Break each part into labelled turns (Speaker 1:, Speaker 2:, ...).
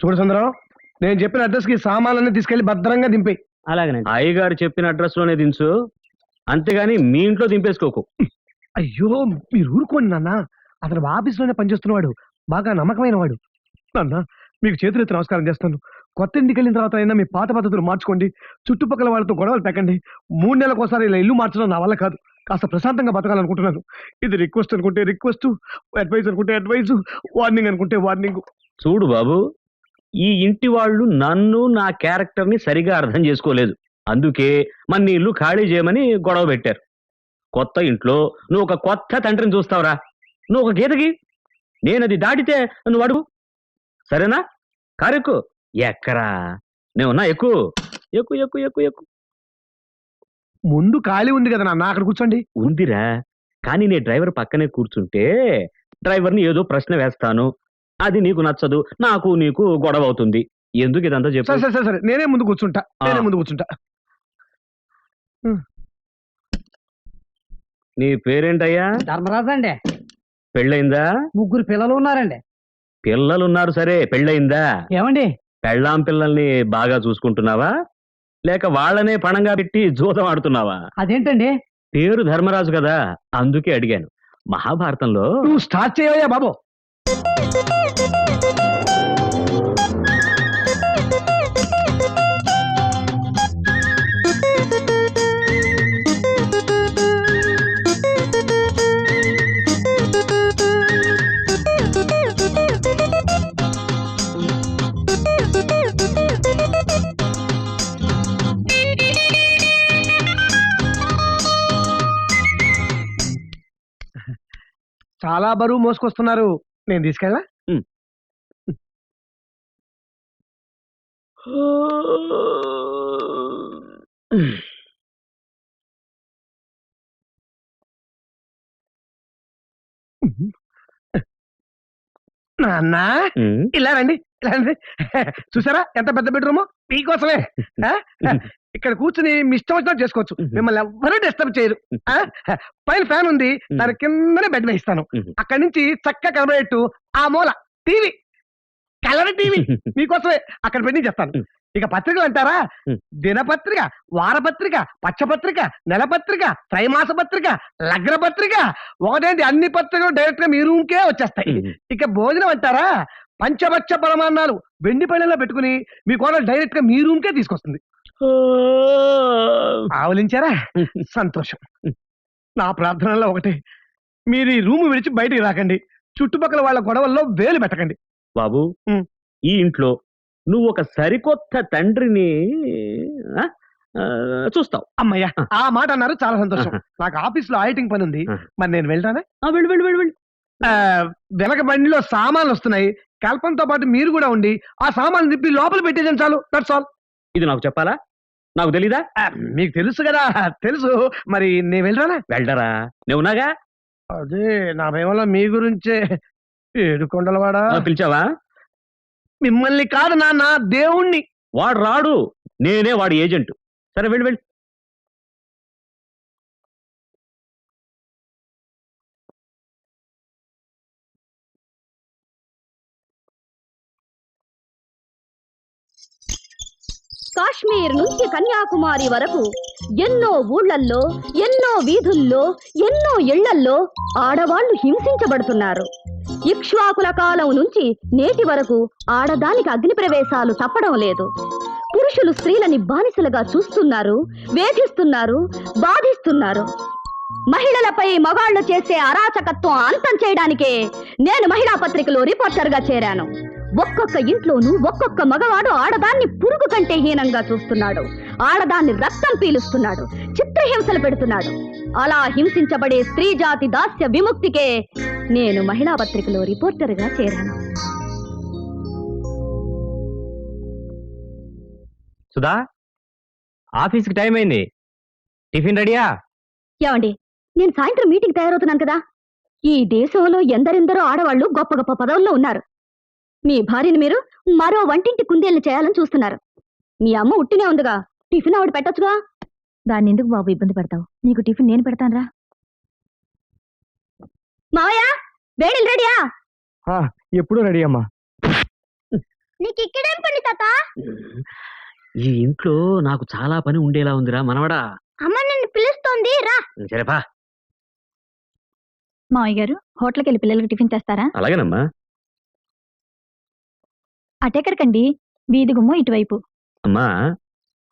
Speaker 1: చూడు సుందరం నేను చెప్పిన అడ్రస్కి సామాన్లన్నీ తీసుకెళ్ళి భద్రంగా దింపేయి.
Speaker 2: అలాగేనండి.
Speaker 3: అయ్యగారు చెప్పిన అడ్రస్లోనే దించు. అంతేగాని మీ ఇంట్లో దింపేసుకోకు.
Speaker 1: అయ్యో మీరు ఊరుకోండి నాన్న. అతను ఆఫీస్లోనే పనిచేస్తున్నవాడు బాగా నమ్మకమైన వాడు నాన్న మీకు చేతులెత్తి నమస్కారం చేస్తాను. కొత్త ఇంటికి వెళ్ళిన తర్వాత అయినా మీ పాత పద్ధతులు మార్చుకోండి. చుట్టుపక్కల వాళ్ళతో గొడవలు పెట్టండి. మూడు నెలలకు ఒకసారి ఇలా ఇల్లు మార్చడం నా వల్ల కాదు. కాస్త ప్రశాంతంగా బతకాలనుకుంటున్నాను. ఇది రిక్వెస్ట్ అనుకుంటే రిక్వెస్ట్ అడ్వైస్ అనుకుంటే అడ్వైస్ వార్నింగ్ అనుకుంటే వార్నింగ్.
Speaker 3: చూడు బాబు ఈ ఇంటి వాళ్ళు నన్ను నా క్యారెక్టర్ని సరిగా అర్థం చేసుకోలేదు. అందుకే మన నీ ఇల్లు ఖాళీ చేయమని గొడవ పెట్టారు. కొత్త ఇంట్లో నువ్వు ఒక కొత్త తండ్రిని చూస్తావురా. నువ్వు ఒక గీతకి? నేను అది దాటితే నువ్వు అడుగు. సరేనా? కారెక్కు ఎక్కరా? నేనున్నా ఎక్కువ ఎక్కువ ఎక్కువ ఎక్కువ ఎక్కువ
Speaker 1: ముందు ఖాళీ ఉంది కదా నాన్న అక్కడ కూర్చోండి.
Speaker 3: ఉందిరా. కానీ నీ డ్రైవర్ పక్కనే కూర్చుంటే డ్రైవర్ని ఏదో ప్రశ్న వేస్తాను. అది నీకు నచ్చదు నాకు నీకు గొడవ అవుతుంది. ఎందుకు ఇదంతా చెప్పు
Speaker 1: సరే సరే సరే సరే నేనే ముందు కూర్చుంటా నేనే. ముందు కూర్చుంటా.
Speaker 3: నీ పేరేంటయ్యా?
Speaker 2: ధర్మరాజు అండి.
Speaker 3: పెళ్ళయిందా?
Speaker 2: ముగ్గురు పిల్లలు ఉన్నారండి.
Speaker 3: పిల్లలున్నారు సరే పెళ్ళయిందా?
Speaker 2: ఏమండి?
Speaker 3: పెళ్ళాం పిల్లల్ని బాగా చూసుకుంటున్నావా? లేక వాళ్ళనే పణంగా పెట్టి జూతం ఆడుతున్నావా?
Speaker 2: అదేంటండి?
Speaker 3: పేరు ధర్మరాజు కదా అందుకే అడిగాను. మహాభారతంలో
Speaker 1: నువ్వు స్టార్ట్ చేయవయ్యా బాబు. చాలా బరువు మోసుకొస్తున్నారు. నేను తీసుకెళ్ళా నాన్న? ఇలా రండి. చూసారా? ఎంత పెద్ద బెడ్రూమ్ మీకోసమే? ఇక్కడ కూర్చుని మీ ఇష్టం వచ్చినట్టు చేసుకోవచ్చు. మిమ్మల్ని ఎవ్వరూ డిస్టర్బ్ చేయరు? పైన ఫ్యాన్ ఉంది. దాని కిందనే బెడ్ వేయిస్తాను. అక్కడి నుంచి చక్కగా కనబడేట్టు ఆ మూల. టీవీ. Colour TV. మీకోసమే. అక్కడ పెట్టి చేస్తాను. ఇక పత్రికలు అంటారా. దినపత్రిక వారపత్రిక పచ్చపత్రిక నెలపత్రిక త్రైమాస పత్రిక లగ్న పత్రిక ఒకటేంటి? అన్ని పత్రికలు డైరెక్ట్గా మీ రూమ్కే వచ్చేస్తాయి. ఇక భోజనం అంటారా? పంచభక్ష పరమాన్నాలు వెండి పళ్ళెలో పెట్టుకుని మీ కోడలు డైరెక్ట్గా మీ రూమ్కే తీసుకొస్తుంది. ఆవలించారా? సంతోషం. నా ప్రార్థనలో ఒకటే. మీరు ఈ రూమ్ విడిచి బయటికి రాకండి. చుట్టుపక్కల వాళ్ళ గొడవల్లో వేలు పెట్టకండి.
Speaker 3: బాబు. ఈ ఇంట్లో నువ్వు ఒక సరికొత్త తండ్రిని ఆ, ఆ, చూస్తావు.
Speaker 1: అమ్మయ్యా ఆ. మాట అన్నారు చాలా సంతోషం. నాకు ఆఫీస్లో ఆడిటింగ్ పని ఉంది. మరి నేను వెళ్తానే
Speaker 3: ఆ, వెళ్ళు వెళ్ళు వెళ్ళు వెళ్ళు.
Speaker 1: ఆ, వెనక బండిలో సామాన్లు వస్తున్నాయి. కల్పంతో పాటు మీరు కూడా ఉండి ఆ సామాన్లు తిప్పి లోపల పెట్టేసాను చాలు. దట్స్ ఆల్
Speaker 3: ఇది నాకు చెప్పాలా? నాకు తెలీదా?
Speaker 1: మీకు తెలుసు కదా. తెలుసు. మరి నేను వెళ్ళరానా?
Speaker 3: వెళ్ళరా. నువ్వునాగా
Speaker 1: అదే నా భయంలో మీ గురించే. ఏడు కొండలవాడా?
Speaker 3: ఆ, పిలిచావా?
Speaker 1: మిమ్మల్ని కాదు నాన్న దేవుణ్ణి.
Speaker 3: వాడు రాడు. నేనే వాడి ఏజెంట్. సరే వెళ్ళి వెళ్ళి.
Speaker 4: కాశ్మీర్ నుంచి కన్యాకుమారి వరకు ఎన్నో ఊళ్ళల్లో ఎన్నో వీధుల్లో ఎన్నో ఇళ్ళల్లో ఆడవాళ్ళు హింసించబడుతున్నారు. ఇక్ష్వాకుల కాలం నుంచి నేటి వరకు ఆడదానికి అగ్ని ప్రవేశాలు తప్పడం లేదు. పురుషులు స్త్రీలని బానిసలుగా చూస్తున్నారు వేధిస్తున్నారు బాధిస్తున్నారు. మహిళలపై మగాళ్ళు చేసే అరాచకత్వం అంతం చేయడానికే నేను మహిళా పత్రికలో రిపోర్టర్గా చేరాను. ఒక్కొక్క ఇంట్లోనూ ఒక్కొక్క మగవాడు ఆడదాన్ని పురుగు కంటే హీనంగా చూస్తున్నాడు. ఆడదాన్ని రక్తం పీలుస్తున్నాడు. చిత్రహింసలు పెడుతున్నాడు. అలా హింసించబడే స్త్రీ జాతి దాస్య విముక్తికే నేను మహిళా పత్రికలో రిపోర్టర్గా చేరాను.
Speaker 2: సుధా ఆఫీస్కి టైం అయింది. టిఫిన్ రెడీయా?
Speaker 4: ఏమండి నేను సాయంత్రం మీటింగ్ తయారవుతున్నాను కదా. ఈ దేశంలో ఎందరెందరో ఆడవాళ్ళు గొప్ప గొప్ప పదవుల్లో ఉన్నారు. మీ భార్యని మీరు మరో వంటింటి కుందేళ్ళు చేయాలని చూస్తున్నారు. మీ అమ్మ ఉట్టినే ఉందిగా. టిఫిన్ ఆవిడ పెట్టొచ్చుగా? దాన్ని ఎందుకు బాబు ఇబ్బంది పెడతావు? నీకు టిఫిన్ నేను పెడతానురా. మావయ్య వేడిలు రెడీయా?
Speaker 1: ఎప్పుడు రెడీ అమ్మా.
Speaker 5: నీకు ఇక్కడేం పని తాత?
Speaker 3: ఈ ఇంట్లో నాకు చాలా పని ఉండేలా ఉందిరా మనవడా.
Speaker 5: అమ్మ నిన్ను పిలుస్తోంది రా.
Speaker 3: సరేపా
Speaker 6: మావయ్య గారు హోటల్కి వెళ్ళి పిల్లలకి టిఫిన్ తెస్తారా?
Speaker 3: అలాగేనమ్మా.
Speaker 6: అటెక్కడికండి? వీధి గుమ్మ ఇటువైపు.
Speaker 3: అమ్మా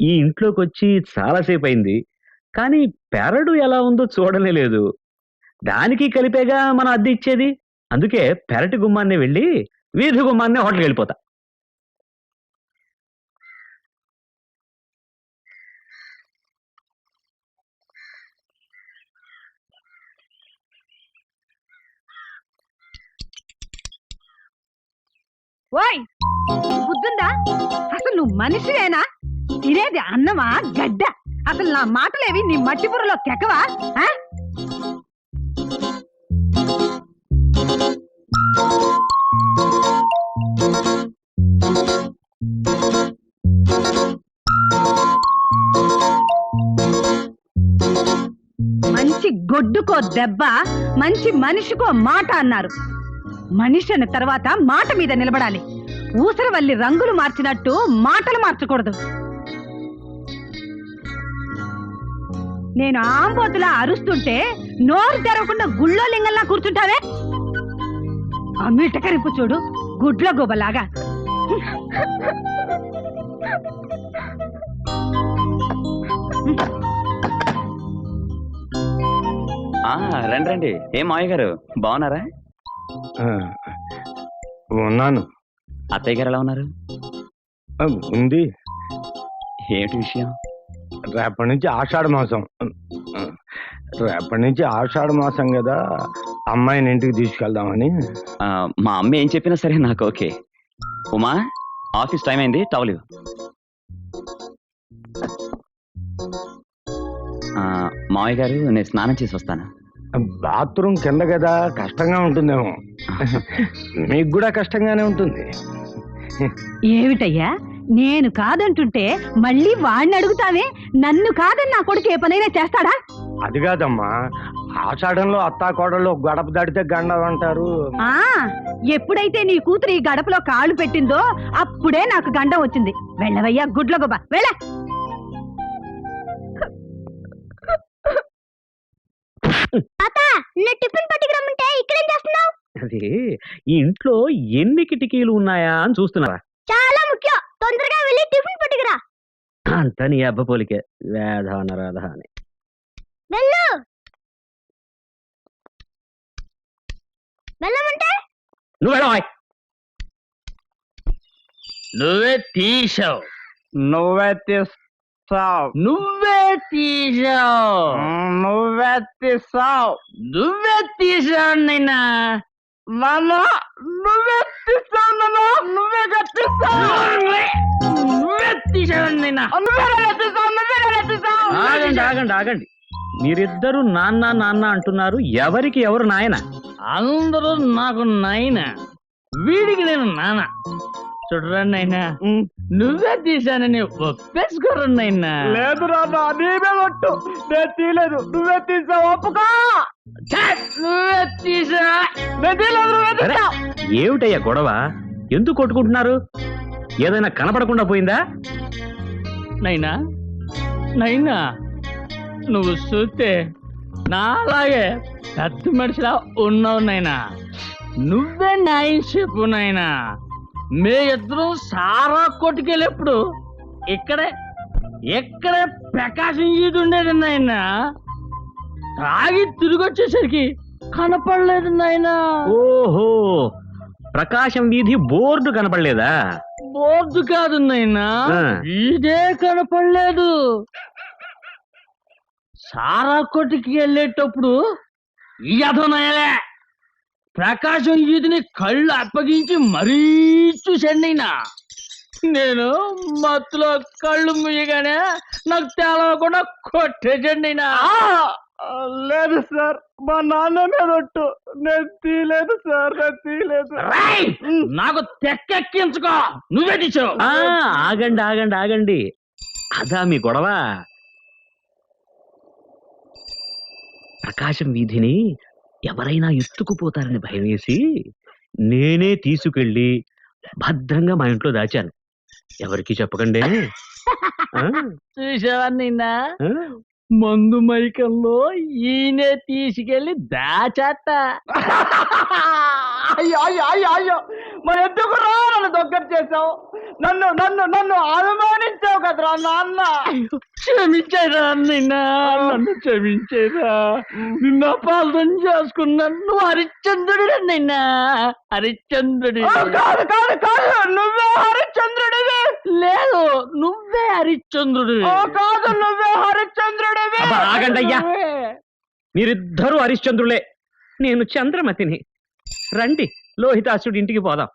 Speaker 3: ఈ ఇంట్లోకి వచ్చి చాలాసేపు అయింది కానీ పెరడు ఎలా ఉందో చూడనే లేదు. దానికి కలిపేగా మనం అద్దె ఇచ్చేది. అందుకే పెరటి గుమ్మాన్ని వెళ్ళి వీధి గుమ్మాన్ని హోటల్కి వెళ్ళిపోతా.
Speaker 7: ఓయ్ బుద్ధుందా? అసలు నువ్వు మనిషివేనా? తినేది అన్నమా గడ్డ? అసలు నా మాటలేవి నీ మట్టి బుర్రలో తెకవా ఆ? మంచి గొడ్డుకో దెబ్బ మంచి మనిషికో మాట అన్నారు. మనిషి అన్న తర్వాత మాట మీద నిలబడాలి. ఊసరవల్లి రంగులు మార్చినట్టు మాటలు మార్చకూడదు. నేను ఆంబోతులా అరుస్తుంటే నోరు తెరవకుండా గుళ్ళో లింగంలా కూర్చుంటావే? ఆ చూడు గుడ్ల గోబలాగా.
Speaker 8: రండి రండి. ఏం మాయ గారు బాగున్నారా?
Speaker 9: ఉన్నాను.
Speaker 8: అత్తయ్య గారు ఎలా ఉన్నారు?
Speaker 9: ఉంది.
Speaker 8: ఏమిటి విషయం?
Speaker 9: రేపటి నుంచి ఆషాఢ మాసం. రేపటి నుంచి ఆషాఢ మాసం కదా. అమ్మాయిని ఇంటికి తీసుకెళ్దామని.
Speaker 8: మా అమ్మ ఏం చెప్పినా సరే నాకు ఓకే. ఉమా ఆఫీస్ టైం అయింది టవల్ మావయ్య గారు నేను స్నానం చేసి వస్తాను.
Speaker 9: బాత్రూమ్ కింద కదా కష్టంగా ఉంటుందేమో. మీకు కూడా కష్టంగానే ఉంటుంది.
Speaker 7: ఏమిటయ్యా? నేను కాదంటుంటే మళ్ళీ వాడిని అడుగుతావే? నన్ను కాదని నా కొడుకు ఏ పనైనా చేస్తాడా?
Speaker 9: అది కాదమ్మా. ఆషాఢంలో అత్తా కోడలు గడప దాటితే గండం అంటారు.
Speaker 7: ఆ ఎప్పుడైతే నీ కూతురు ఈ గడపలో కాళ్ళు పెట్టిందో అప్పుడే నాకు గండం వచ్చింది. వెళ్ళవయ్యా గుడ్ల గొబ్బ వెళ్ళ.
Speaker 5: టిఫిన్ పట్టుకురమ్మంటే ఇక్కడేం చేస్తున్నావు?
Speaker 3: అది ఈ ఇంట్లో ఎన్ని కిటికీలు ఉన్నాయా అని చూస్తున్నారా
Speaker 5: చాలా ముఖ్యం. తొందరగా వెళ్ళి టిఫిన్ పట్టుకురా.
Speaker 3: అంత నీ అబ్బ పోలికే. వేధ అనరాధ అని.
Speaker 5: వెళ్ళు. వెళ్ళమంటే?
Speaker 3: నువ్వు వెళ్ళవాయ్ నువ్వే తీసావు.
Speaker 2: నువ్వే తీస్తావు.
Speaker 3: నువ్వే తీసావు
Speaker 2: నువ్వే తీస్తావు
Speaker 3: నువ్వే తీసావు నైనా
Speaker 2: నాన్న నువ్వే కట్టిస్తావు
Speaker 3: తీసావు నైనా
Speaker 2: నువ్వే తీస్తావు
Speaker 3: ఆగండి ఆగండి ఆగండి. మీరిద్దరు నాన్న నాన్న అంటున్నారు. ఎవరికి ఎవరు నాయన? అందరూ నాకు నాయన. వీడికి నేను నాన్న. చూడరండి అయినా నువ్వే తీశానని ఒప్పేసుకోరండి నాయనా
Speaker 2: లేదు రాదా నీవే ఒట్టు. నేను తీయలేదు. నువ్వే తీసావు ఒప్పుకో.
Speaker 3: నువ్వే తీసా.
Speaker 2: నేను
Speaker 3: ఏమిటయ్యా గొడవ? ఎందుకు కొట్టుకుంటున్నారు? ఏదైనా కనపడకుండా పోయిందా?
Speaker 2: నైనా నైనా నువ్వు చూస్తే నాలాగే పెద్ద మనిషిలా ఉన్నావు నైనా. నువ్వే నాయన చెప్పు నాయనా మే ఇద్దరం సారా కొట్టుకెళ్ళేప్పుడు ఇక్కడే ఇక్కడే ప్రకాశం ఈది ఉండేది నాయనా. తాగి తిరిగి వచ్చేసరికి కనపడలేదు నాయనా.
Speaker 3: ఓహో ప్రకాశం వీధి బోర్డు కనపడలేదా?
Speaker 2: బోర్డు కాదు నాయనా. ఇదే కనపడలేదు. సారా కొట్టుకి వెళ్ళేటప్పుడు ఇదనయలే ప్రకాశం ఈదిని కళ్ళు అప్పగించి మరీ చూశాను నేను మత్తులో కళ్ళు ముయ్యగానే నాకు తేలవకుండా కొట్టేసండి లేదు సార్ మా నాన్న మీద ఒట్టు. నేను తీయలేదు సార్ నేను తీయలేదు. నాకు తెక్కెక్కించుకో. నువ్వే తీసావు.
Speaker 3: ఆ, ఆగండి ఆగండి ఆగండి. అదా మీ గొడవ? ప్రకాశం వీధిని ఎవరైనా ఎత్తుకుపోతారని భయం వేసి నేనే తీసుకెళ్ళి భద్రంగా మా ఇంట్లో దాచాను ఎవరికి చెప్పకండి?
Speaker 2: చూసావా నిన్న? మందు మైకంలో ఈయనే తీసుకెళ్ళి దాచట అయ్యో అయ్యో అయ్యో అయ్యో. మరి ఎందుకు రా నన్ను దగ్గర చేసావు నన్ను నన్ను నన్ను అనుమానించావు కదరా నాన్న. క్షమించేరా నిన్న నన్ను క్షమించేరా. నిన్న అపార్థం చేసుకున్నాను నువ్వు హరిశ్చంద్రుడు నిన్న. హరిశ్చంద్రుడి కాదు కాదు కాదు. నువ్వే హరిశ్చంద్రుడివి. లేదు నువ్వే హరిశ్చంద్రుడివి. కాదు నువ్వే హరిశ్చంద్రుడివి.
Speaker 3: అబ్బా, ఆగండయ్యా. మీరిద్దరూ హరిశ్చంద్రులే. నేను చంద్రమతిని. రండి లోహితాసుడి ఇంటికి పోదాం.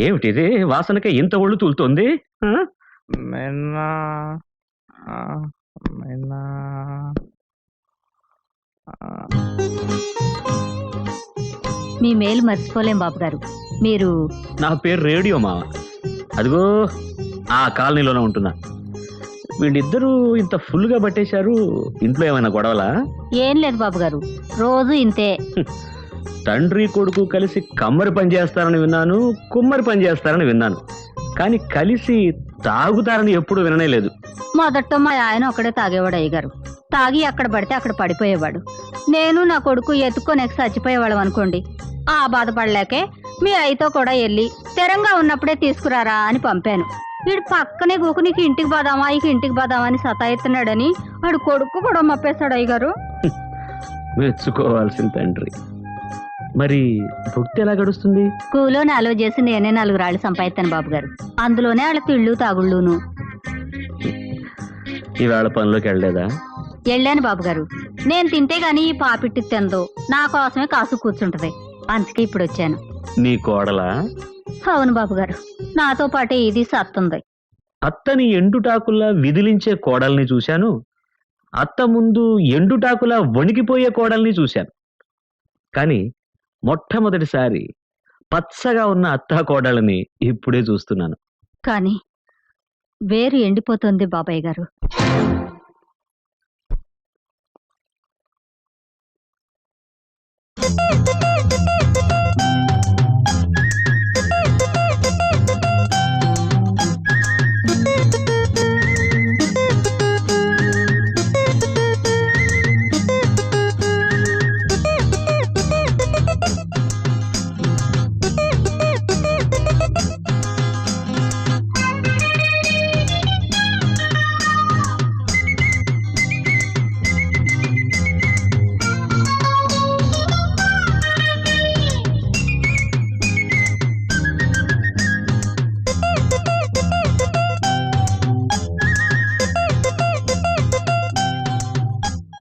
Speaker 3: ఏమిటిది వాసనకే ఇంత ఒళ్ళు తూలుతోంది?
Speaker 10: మీ మేలు మర్చిపోలేం బాబు గారు మీరు
Speaker 3: నా పేరు రేడియో మావ అదిగో ఆ కాలనీలోనే ఉంటున్నా. వీళ్ళిద్దరూ ఇంత ఫుల్గా పట్టేశారు ఇంట్లో ఏమైనా గొడవలా?
Speaker 10: ఏం లేదు బాబు గారు రోజు ఇంతే.
Speaker 3: తండ్రి కొడుకు కలిసి కమ్మరి పని చేస్తారని విన్నాను కుమ్మరి పని చేస్తారని విన్నాను. కానీ కలిసి తాగుతారని ఎప్పుడు విననే లేదు.
Speaker 10: మొదట్లో మా ఆయన ఒకడే తాగేవాడు అయ్యగారు. తాగి అక్కడ పడితే అక్కడ పడిపోయేవాడు. నేను నా కొడుకు ఎత్తుకొని చచ్చిపోయేవాళ్ళం అనుకోండి ఆ బాధపడలేకే మీ అయితో కూడా వెళ్ళి స్థిరంగా ఉన్నప్పుడే తీసుకురారా అని పంపాను. వీడు పక్కనే గూకు నీకు ఇంటికి పోదామా ఇక ఇంటికి పోదామా అని సతాయిస్తున్నాడని వాడు కొడుకు కూడా మప్పేశాడు అయ్యగారు.
Speaker 3: మెచ్చుకోవాల్సిన తండ్రి. మరి భక్తి ఎలా గడుస్తుంది?
Speaker 10: కూలో నాలుగు చేసి నేనే నాలుగు రాళ్ళు సంపాదిస్తాను బాబు గారు అందులోనే వాళ్ళ తిళ్ళు తాగుళ్ళును.
Speaker 3: ఈవేళ పనిలోకి వెళ్ళలేదా?
Speaker 10: వెళ్ళాను బాబు గారు నేను తింటే గాని ఈ పాపిట్టి తిందో. నా కోసమే కాసు కూర్చుంటది. అందుకే ఇప్పుడు వచ్చాను
Speaker 3: నీ కోడలా?
Speaker 10: అవును బాబు గారు నాతో పాటే ఇది సత్తుంది.
Speaker 3: అత్తని ఎండుటాకులా విదిలించే కోడల్ని చూశాను. అత్త ముందు ఎండుటాకులా వణికిపోయే కోడల్ని చూశాను. కానీ మొట్టమొదటిసారి పచ్చగా ఉన్న అత్తా కోడల్ని ఇప్పుడే చూస్తున్నాను.
Speaker 10: కానీ వేరు ఎండిపోతుంది బాబాయ్ గారు.